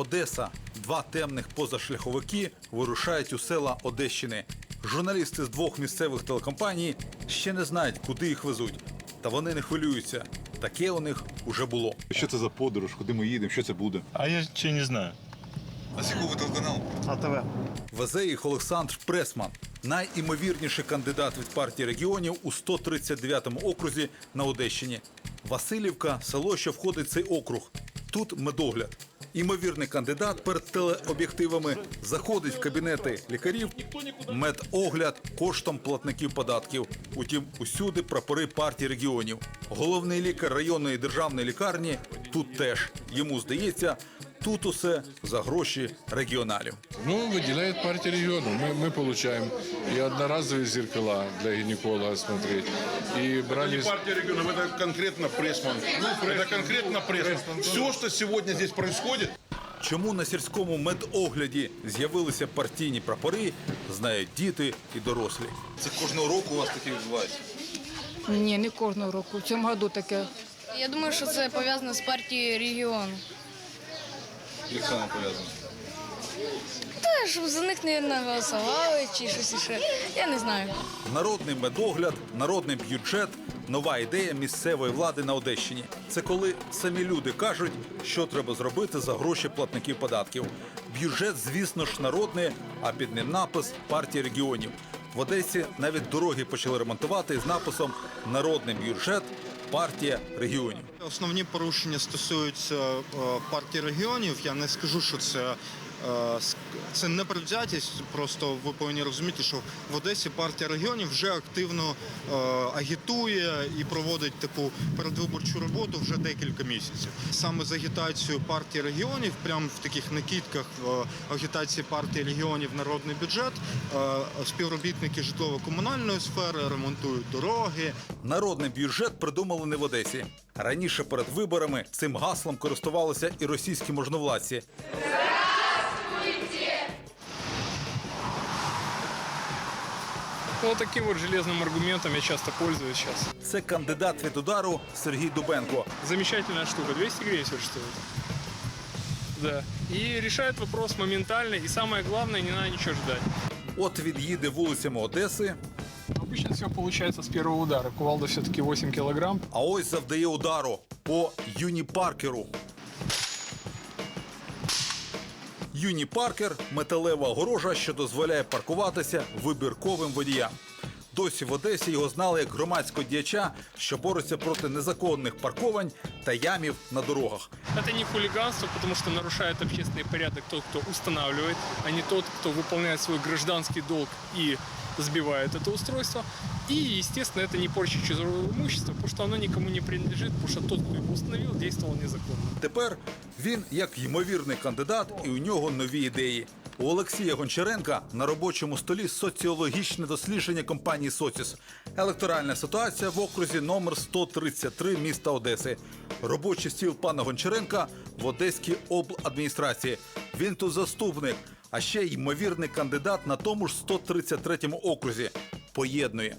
Одеса. Два темних позашляховики вирушають у села Одещини. Журналісти з двох місцевих телекомпаній ще не знають, куди їх везуть. Та вони не хвилюються. Таке у них уже було. Що це за подорож? Куди ми їдемо? Що це буде? А я ще не знаю. А з якого ви телеканалу? АТВ. Везе їх Олександр Пресман, найімовірніший кандидат від партії регіонів у 139-му окрузі на Одещині. Васильівка село, що входить в цей округ. Тут медогляд. Імовірний кандидат перед телеоб'єктивами заходить в кабінети лікарів. Медогляд коштом платників податків. Утім, усюди прапори партії регіонів. Головний лікар районної державної лікарні тут теж. Йому здається, тут усе за гроші регіоналів. Ну, выделяет партия регионов. Мы, мы получаем и одноразовые зеркала для гинеколога смотреть, и брали... не партия регионов, это конкретно Пресман. это конкретно Пресман. Все, что сегодня здесь происходит, Чому на сільському медогляді з'явилися партійні прапори, знають діти і дорослі. Це кожного року у вас таке відбувається. Ні, не кожного року. В цьому году таке. Я думаю, що це пов'язано з партією регіону. Як саме пов'язано? Та щоб за них не голосували чи щось іще. Я не знаю. Народний медогляд, народний бюджет нова ідея місцевої влади на Одещині. Це коли самі люди кажуть, що треба зробити за гроші платників податків. Бюджет, звісно ж, народний, а під ним напис партії регіонів. В Одесі навіть дороги почали ремонтувати з написом Народний бюджет партія регіонів. Основні порушення стосуються е, партії регіонів. Я не скажу, що це. Е, Це не предвзятість, просто ви повинні розуміти, що в Одесі партія регіонів вже активно е, агітує і проводить таку передвиборчу роботу вже декілька місяців. Саме з агітацією партії регіонів, прямо в таких накидках е, агітації партії регіонів народний бюджет, співробітники житлово-комунальної сфери ремонтують дороги, Народний бюджет придумали не в Одесі. Раніше перед виборами цим гаслом користувалися і російські можновладці. Ну, таким вот железным аргументом я часто пользуюсь сейчас. Це кандидат від удару Сергій Дубенко. Замечательная штука, 200 гривен всего стоит. Да. И решает вопрос моментально, и самое главное, не надо ничего ждать. От від'їде вулицями Одеси, Обычно все получается с первого удара. Кувалда все-таки 8 килограмм. а ось завдає удару по Юні Паркеру. Юні Паркер металева огорожа, що дозволяє паркуватися вибірковим водіям. Досі в Одесі його знали як громадського діяча, що бореться проти незаконних парковань та ямів на дорогах. Это не хулиганство, потому что нарушает общественный порядок тот, кто устанавливает, а не тот, кто выполняет свой гражданский долг и сбивает это устройство. И, естественно, это не порча чужого имущества, потому что оно никому не принадлежит, потому что тот, кто его установил, действовал незаконно. Тепер він як ймовірний кандидат, і у нього нові ідеї. У Олексія Гончаренка на робочому столі соціологічне дослідження компанії Соціс. Електоральна ситуація в окрузі номер 133 міста Одеси. Робочий стіл пана Гончаренка в Одеській обладміністрації. Він тут заступник, а ще ймовірний кандидат на тому ж 133 окрузі. Поєднує.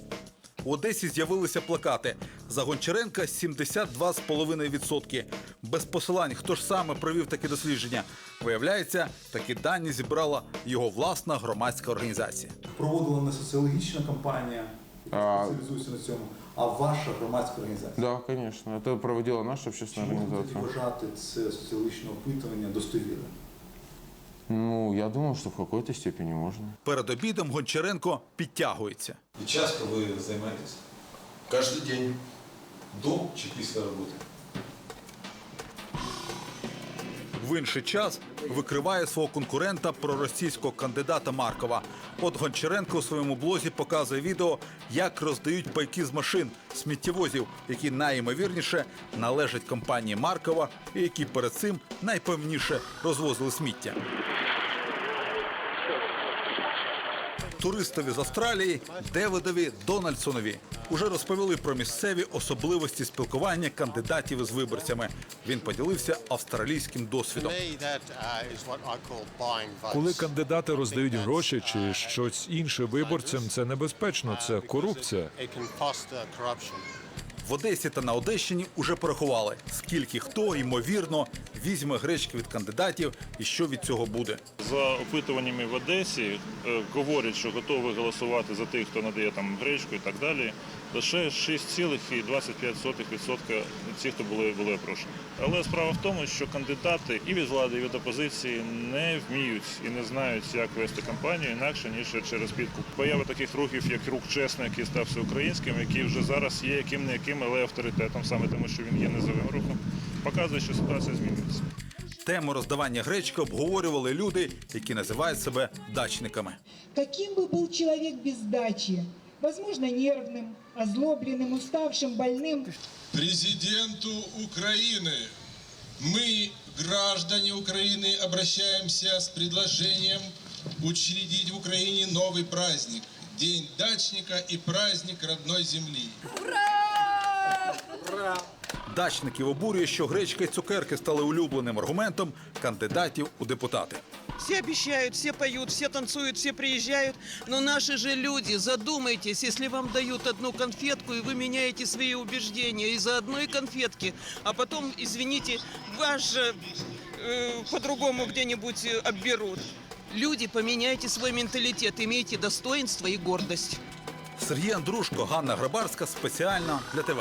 У Одесі з'явилися плакати. За Гончаренка 72,5%. Без посилань, хто ж саме провів таке дослідження. Виявляється, такі дані зібрала його власна громадська організація. Проводила не соціологічна кампанія, А. спеціалізується на цьому, а ваша громадська організація. Так, Да, конечно. Это проводила наша общественная организация. вважати це соціологічне опитування достовірним? Ну, я думал, что в какой-то степени можно. Перед обідом Гончаренко підтягується. І часто ви займаєтесь? Кожен день. До чи після роботи? В інший час викриває свого конкурента проросійського кандидата Маркова. От Гончаренко у своєму блозі показує відео, як роздають пайки з машин сміттєвозів, які найімовірніше належать компанії Маркова і які перед цим найпевніше розвозили сміття. Туристові з Австралії Девидові Дональдсонові уже розповіли про місцеві особливості спілкування кандидатів із виборцями. Він поділився австралійським досвідом. Коли кандидати роздають гроші чи щось інше виборцям, це небезпечно, це корупція. В Одесі та на Одещині уже порахували, скільки хто ймовірно візьме гречки від кандидатів і що від цього буде. За опитуваннями в Одесі е, говорять, що готові голосувати за тих, хто надає там гречку і так далі. Лише 6,25% ці, хто були, були опрошені. Але справа в тому, що кандидати і від влади, і від опозиції не вміють і не знають, як вести кампанію інакше ніж через підкуп. Поява таких рухів, як рух чесно, який став всеукраїнським, який вже зараз є яким не яким, але авторитетом, саме тому, що він є низовим рухом, показує, що ситуація змінюється. Тему роздавання гречки обговорювали люди, які називають себе дачниками. Каким бы был человек без дачи? Возможно, нервным, озлобленным, уставшим, больным. Президенту Украины мы, граждане Украины, обращаемся с предложением учредить в Украине новый праздник – День дачника и праздник родной земли. Дачників обурює, що гречка і цукерки стали улюбленим аргументом кандидатів у депутати. Все обещают, все поют, все танцуют, все приезжают. Но наши же люди, задумайтесь, если вам дают одну конфетку, и вы меняете свои убеждения из-за одной конфетки, а потом, извините, вас же э, по-другому где-нибудь э, обберут. Люди, поменяйте свой менталитет, имейте достоинство и гордость. Сергій Андрушко, Ганна Грабарська спеціально для ТВ.